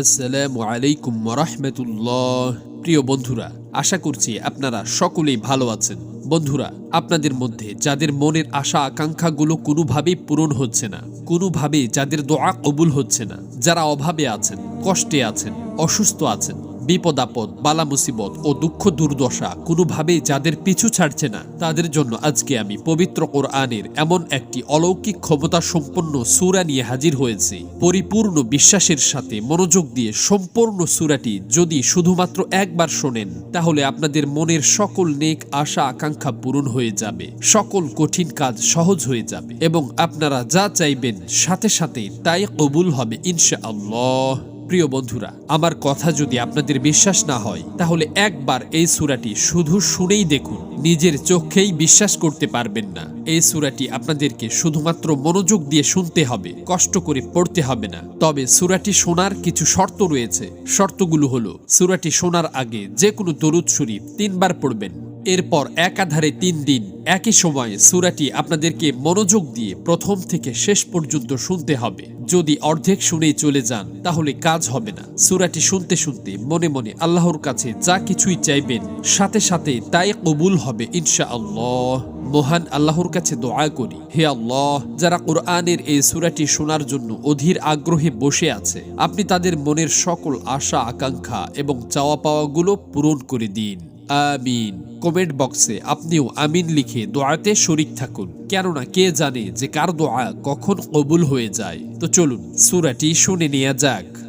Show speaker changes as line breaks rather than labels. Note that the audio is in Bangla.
আসসালামু আলাইকুম রহমতুল্লাহ প্রিয় বন্ধুরা, আশা করছি আপনারা সকলেই ভালো আছেন। বন্ধুরা, আপনাদের মধ্যে যাদের মনের আশা আকাঙ্ক্ষাগুলো কোনোভাবেই পূরণ হচ্ছে না, কোনোভাবেই যাদের দোয়া কবুল হচ্ছে না, যারা অভাবে আছেন, কষ্টে আছেন, অসুস্থ আছেন বিপদ আপদ, বালা মুসিবত ও দুঃখ দুর্দশা কোনোভাবেই যাদের পিছু ছাড়ছে না, তাদের জন্য আজকে আমি পবিত্র কোরআনের এমন একটি অলৌকিক ক্ষমতা সম্পন্ন সুরা নিয়ে হাজির হয়েছি। পরিপূর্ণ বিশ্বাসের সাথে মনোযোগ দিয়ে সম্পূর্ণ সুরাটি যদি শুধুমাত্র একবার শোনেন, তাহলে আপনাদের মনের সকল নেক আশা আকাঙ্ক্ষা পূরণ হয়ে যাবে, সকল কঠিন কাজ সহজ হয়ে যাবে এবং আপনারা যা চাইবেন সাথে সাথে তাই কবুল হবে ইনশা আল্লাহ প্রিয় বন্ধুরা, আমার কথা যদি আপনাদের বিশ্বাস না হয়, তাহলে একবার এই সুরাটি শুধু শুনেই দেখুন। নিজের চোখেই বিশ্বাস করতে পারবেন না। এই সুরাটি আপনাদেরকে শুধুমাত্র মনোযোগ দিয়ে শুনতে হবে, কষ্ট করে পড়তে হবে না। তবে সুরাটি শোনার কিছু শর্ত রয়েছে। শর্তগুলো হলো, সুরাটি শোনার আগে যে কোনো দরুদ শরীফ তিনবার পড়বেন। এরপর একাধারে তিন দিন, একই সময়ে সুরাটি আপনাদেরকে মনোযোগ দিয়ে প্রথম থেকে শেষ পর্যন্ত শুনতে হবে। যদি অর্ধেক শুনেই চলে যান, তাহলে কাজ হবে না। সুরাটি শুনতে শুনতে মনে মনে আল্লাহর কাছে যা কিছুই চাইবেন, সাথে সাথে তাই কবুল হবে ইনশা আল্লাহ মহান আল্লাহর কাছে দোয়া করি, হে আল্লাহ, যারা কোরআনের এই সুরাটি শোনার জন্য অধীর আগ্রহে বসে আছে, আপনি তাদের মনের সকল আশা, আকাঙ্ক্ষা এবং চাওয়া পাওয়াগুলো পূরণ করে দিন। আমিন। কমেন্ট বক্সে আপনিও আমিন লিখে দোয়াতে শরিক থাকুন। কেননা কে জানে যে কার দোয়া কখন কবুল হয়ে যায়। তো চলুন, সুরাটি শুনে নেওয়া যাক।